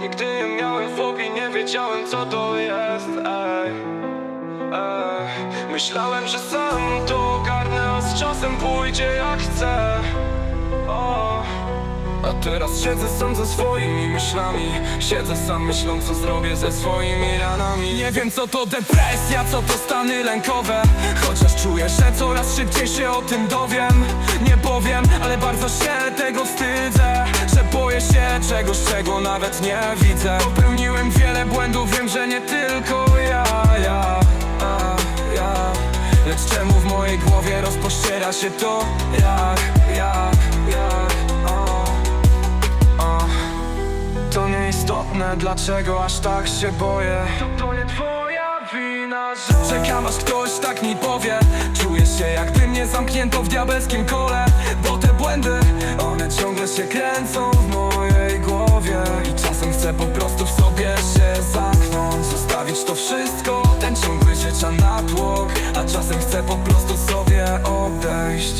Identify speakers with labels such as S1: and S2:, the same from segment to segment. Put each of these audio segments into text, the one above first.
S1: Nigdy nie miałem fobii, nie wiedziałem co to jest. Myślałem, że sam to ogarnę, a z czasem pójdzie jak chcę teraz siedzę sam ze swoimi myślami. Siedzę sam myśląc co zrobię ze swoimi ranami. Nie wiem co to depresja, co to stany lękowe. Chociaż czuję, że coraz szybciej się o tym dowiem. Nie powiem, ale bardzo się tego wstydzę Że boję się czegoś, czego nawet nie widzę. Popełniłem wiele błędów, wiem, że nie tylko ja, ja, a, ja. Lecz czemu w mojej głowie rozpościera się to jak, dlaczego aż tak się boję? To, to nie twoja wina, że Czekam aż ktoś tak mi powie. Czuję się jakby mnie zamknięto w diabelskim kole. Bo te błędy, one ciągle się kręcą w mojej głowie. I czasem chcę po prostu w sobie się zamknąć. Zostawić to wszystko, ten ciągły życia natłok A czasem chcę po prostu sobie odejść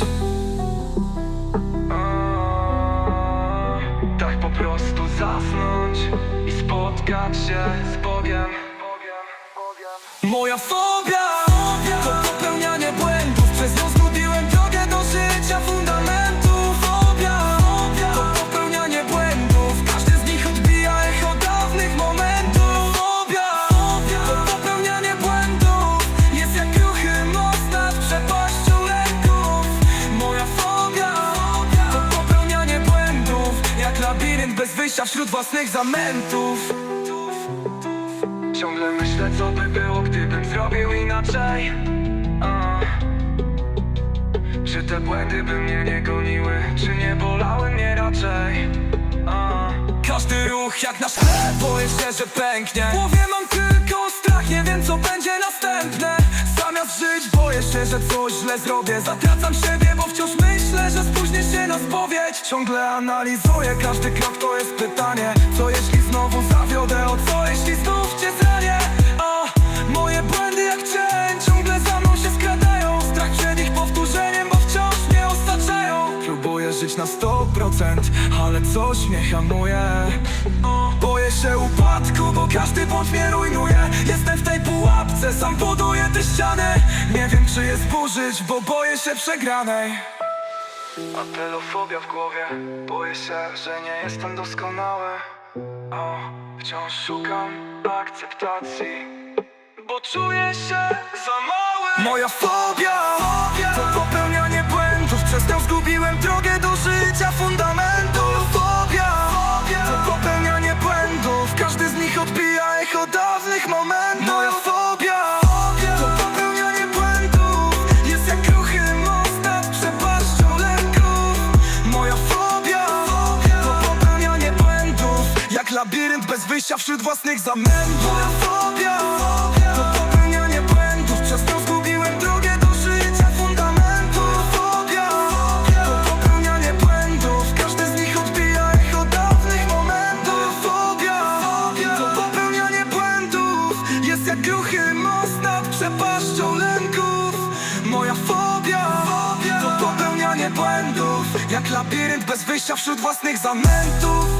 S1: spotkać się z Bogiem. Moja fobia to popełnianie błędów. Przez nią zgubiłem drogę do życia fundamentu. Fobia to popełnianie błędów. Każdy z nich odbija echo dawnych momentów. Fobia to popełnianie błędów. Jest jak ruchy most nad przepaścią lęków Moja fobia to popełnianie błędów. Jak labirynt bez wyjścia wśród własnych zamętów Ciągle myślę co by było gdybym zrobił inaczej. A. Czy te błędy by mnie nie goniły? Czy nie bolały mnie raczej? A. Każdy ruch jak nasz chleb Boję się, że pęknie. W mam tylko strach Nie wiem co będzie następne się, że coś źle zrobię. Zatracam siebie, bo wciąż myślę, że spóźnię się na spowiedź. Ciągle analizuję każdy krok, to jest pytanie. Co jeśli znowu zawiodę, o co jeśli znów cię zranię? A moje błędy jak cień ciągle za mną się skradają. Strach przed ich powtórzeniem, bo wciąż mnie ostaczają Próbuję żyć na 100%, ale coś mnie hamuje Się upadku, bo każdy błąd mnie rujnuje. Jestem w tej pułapce, sam buduję te ściany. Nie wiem czy je zburzyć, bo boję się przegranej. Apelofobia w głowie. Boję się, że nie jestem doskonały o, Wciąż szukam akceptacji. Bo czuję się za mały. Moja fobia, to popełnianie błędów. Przez nią zgubiłem drogę do życia Moja fobia, to popełnianie błędów. Jest jak ruchy most nad przepaścią lęków. Moja fobia, to popełnianie błędów. Jak labirynt bez wyjścia wśród własnych zamętów. Fobia, Ruchy most nad przepaścią lęków. Moja fobia, to popełnianie błędów. Jak labirynt bez wyjścia wśród własnych zamętów